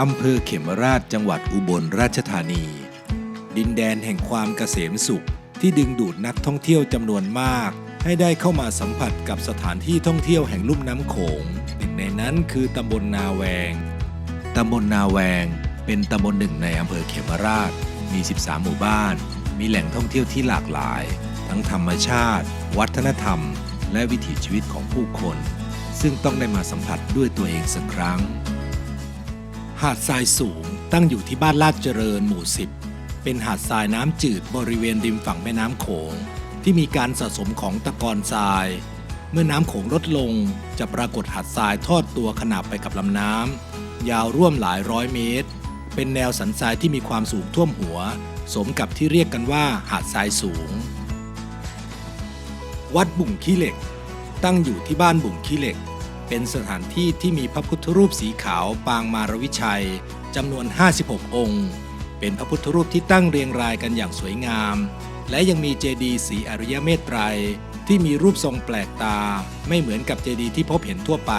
อำเภอเขมราชจังหวัดอุบลราชธานี ดินแดนแห่งความเกษมสุขที่ดึงดูดนักท่องเที่ยวจำนวนมาก ให้ได้เข้ามาสัมผัสกับสถานที่ท่องเที่ยวแห่งลุ่มน้ำโขงหนึ่งในนั้นคือตำบลนาแวง ตำบลนาแวง เป็นตำบลหนึ่งในอำเภอเขมราช มี 13 หมู่บ้าน มีแหล่งท่องเที่ยวที่หลากหลาย ทั้งธรรมชาติ วัฒนธรรม และวิถีชีวิตของผู้คน ซึ่งต้องได้มาสัมผัสด้วยตัวเองสักครั้ง หาดทรายสูงตั้งอยู่ที่บ้านลาดเจริญหมู่ 10 เป็นหาดทรายน้ำจืดบริเวณริมฝั่งแม่น้ำโขง ที่มีการสะสมของตะกอนทราย เมื่อน้ำโขงลดลงจะปรากฏหาดทรายทอดตัวขนาบไปกับลำน้ำยาวร่วมหลายร้อยเมตร เป็นแนวสันทรายที่มีความสูงท่วมหัว สมกับที่เรียกกันว่าหาดทรายสูง วัดบุ่งขี้เหล็ก ตั้งอยู่ที่บ้านบุ่งขี้เหล็ก เป็นสถานที่ที่มีพระพุทธรูปสีขาวปางมารวิชัยจำนวน 56 องค์ เป็นพระพุทธรูปที่ตั้งเรียงรายกันอย่างสวยงาม และยังมีเจดีย์สีอริยเมตไตรที่มีรูปทรงแปลกตา ไม่เหมือนกับเจดีย์ที่พบเห็นทั่วไป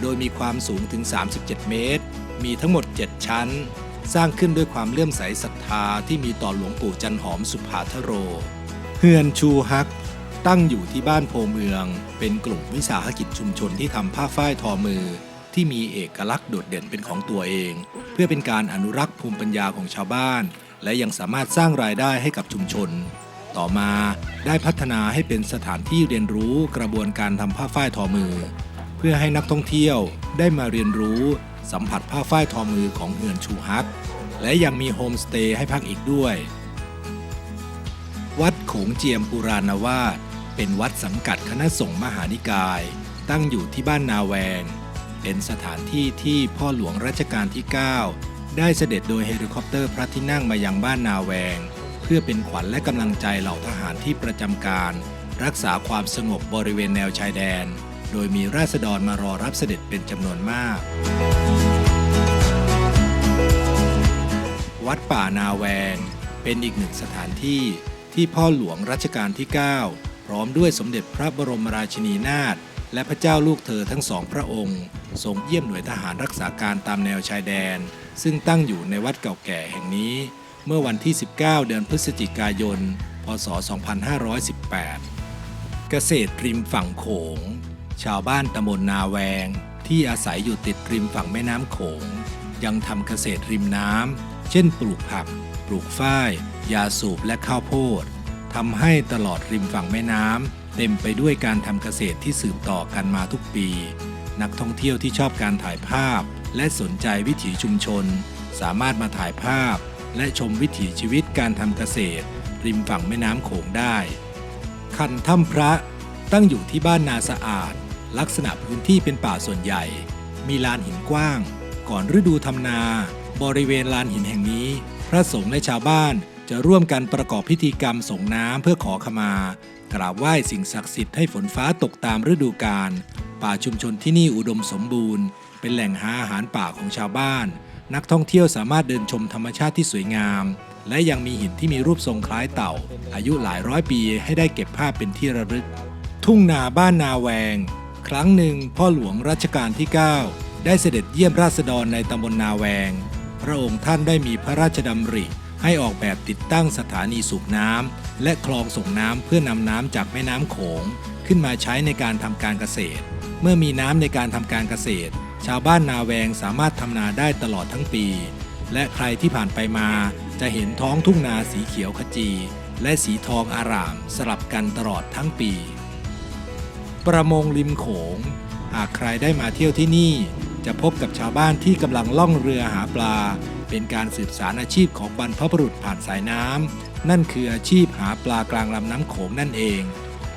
โดยมีความสูงถึง 37 เมตร มีทั้งหมด 7 ชั้น สร้างขึ้นด้วยความเลื่อมใสศรัทธาที่มีต่อหลวงปู่จันหอมสุภาทโร เฮือนชูฮัก ตั้งอยู่ที่บ้านโพเมือง เป็นกลุ่มวิสาหกิจชุมชนที่ทำผ้าฝ้ายทอมือ ที่มีเอกลักษณ์โดดเด่นเป็นของตัวเอง เพื่อเป็นการอนุรักษ์ภูมิปัญญาของชาวบ้าน และยังสามารถสร้างรายได้ให้กับชุมชน ต่อมาได้พัฒนาให้เป็นสถานที่เรียนรู้กระบวนการทำผ้าฝ้ายทอมือ เพื่อให้นักท่องเที่ยวได้มาเรียนรู้ สัมผัสผ้าฝ้ายทอมือของเฮือนชูฮัก และยังมีโฮมสเตย์ให้พักอีกด้วย วัดโขงเจียมปุรานาวาสเป็นวัดสังกัดคณะสงฆ์มหานิกาย ตั้งอยู่ที่บ้านนาแวงเป็นสถานที่ที่พ่อหลวงรัชกาลที่ 9 ได้เสด็จโดยเฮลิคอปเตอร์พระที่นั่งมายังบ้านนาแวง เพื่อเป็นขวัญและกำลังใจเหล่าทหารที่ประจำการ รักษาความสงบบริเวณแนวชายแดน โดยมีราษฎรมารอรับเสด็จเป็นจำนวนมาก วัดป่านาแวงเป็นอีกหนึ่งสถานที่ ที่พ่อหลวงรัชกาลที่ 9 พร้อมด้วยสมเด็จพระบรมราชินีนาถและพระเจ้าลูกเธอทั้งสองพระองค์ ทรงเยี่ยมหน่วยทหารรักษาการตามแนวชายแดน ซึ่งตั้งอยู่ในวัดเก่าแก่แห่งนี้ เมื่อวันที่ 19 เดือนพฤศจิกายน พศ 2518 เกษตรริมฝั่งโขง ชาวบ้านตำบลนาแวง ที่อาศัยอยู่ติดริมฝั่งแม่น้ำโขง ยังทำเกษตรริมน้ำเช่นปลูกผัก ปลูกฝ้าย ยาสูบและข้าวโพดทำให้ตลอดริมฝั่งแม่น้ำเต็มไปด้วยการทำเกษตรที่สืบต่อกันมาทุกปี นักท่องเที่ยวที่ชอบการถ่ายภาพ และสนใจวิถีชุมชน สามารถมาถ่ายภาพ และชมวิถีชีวิตการทำเกษตร ริมฝั่งแม่น้ำโขงได้ คันถ้ำพระตั้งอยู่ที่บ้านนาสะอาด ลักษณะพื้นที่เป็นป่าส่วนใหญ่ มีลานหินกว้าง ก่อนฤดูทำนา บริเวณลานหินแห่งนี้ พระสงฆ์และชาวบ้านจะร่วมกันประกอบพิธีกรรมส่งน้ำเพื่อขอขมา กราบไหว้สิ่งศักดิ์สิทธิ์ให้ฝนฟ้าตกตามฤดูกาลป่าชุมชนที่นี่อุดมสมบูรณ์ เป็นแหล่งหาอาหารป่าของชาวบ้าน นักท่องเที่ยวสามารถเดินชมธรรมชาติที่สวยงาม และยังมีหินที่มีรูปทรงคล้ายเต่า อายุหลายร้อยปีให้ได้เก็บภาพเป็นที่ระลึก ทุ่งนาบ้านนาแวง ครั้งหนึ่งพ่อหลวงรัชกาลที่ 9 ได้เสด็จเยี่ยมราษฎรในตำบลนาแวง พระองค์ท่านได้มีพระราชดำริ ให้ออกแบบติดตั้งสถานีสูบน้ำและคลองส่งน้ำเพื่อนำน้ำจากแม่น้ำโขง ขึ้นมาใช้ในการทำการเกษตร เมื่อมีน้ำในการทำการเกษตร ชาวบ้านนาแวงสามารถทำนาได้ตลอดทั้งปี และใครที่ผ่านไปมา จะเห็นท้องทุ่งนาสีเขียวขจี และสีทองอารามสลับกันตลอดทั้งปี ประมงริมโขง หากใครได้มาเที่ยวที่นี่ จะพบกับชาวบ้านที่กำลังล่องเรือหาปลา เป็นการสืบสารอาชีพของบรรพบุรุษผ่านสายน้ำนั่นคืออาชีพหาปลากลางลำน้ำโขงนั่นเอง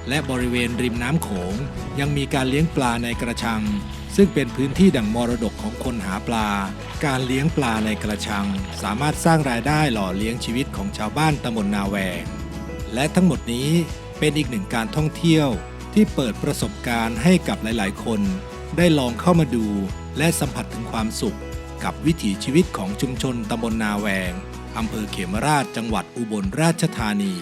และบริเวณริมน้ำโขงยังมีการเลี้ยงปลาในกระชัง ซึ่งเป็นพื้นที่ดั่งมรดกของคนหาปลา การเลี้ยงปลาในกระชัง สามารถสร้างรายได้หล่อเลี้ยงชีวิตของชาวบ้านตำบลนาแวงและทั้งหมดนี้เป็นอีกหนึ่งการท่องเที่ยวที่เปิดประสบการณ์ให้กับหลาย ๆ คน ได้ลองเข้ามาดู และสัมผัสถึงความสุข กับวิถีชีวิตของชุมชนตำบลนาแวงอำเภอเขมราชจังหวัดอุบลราชธานี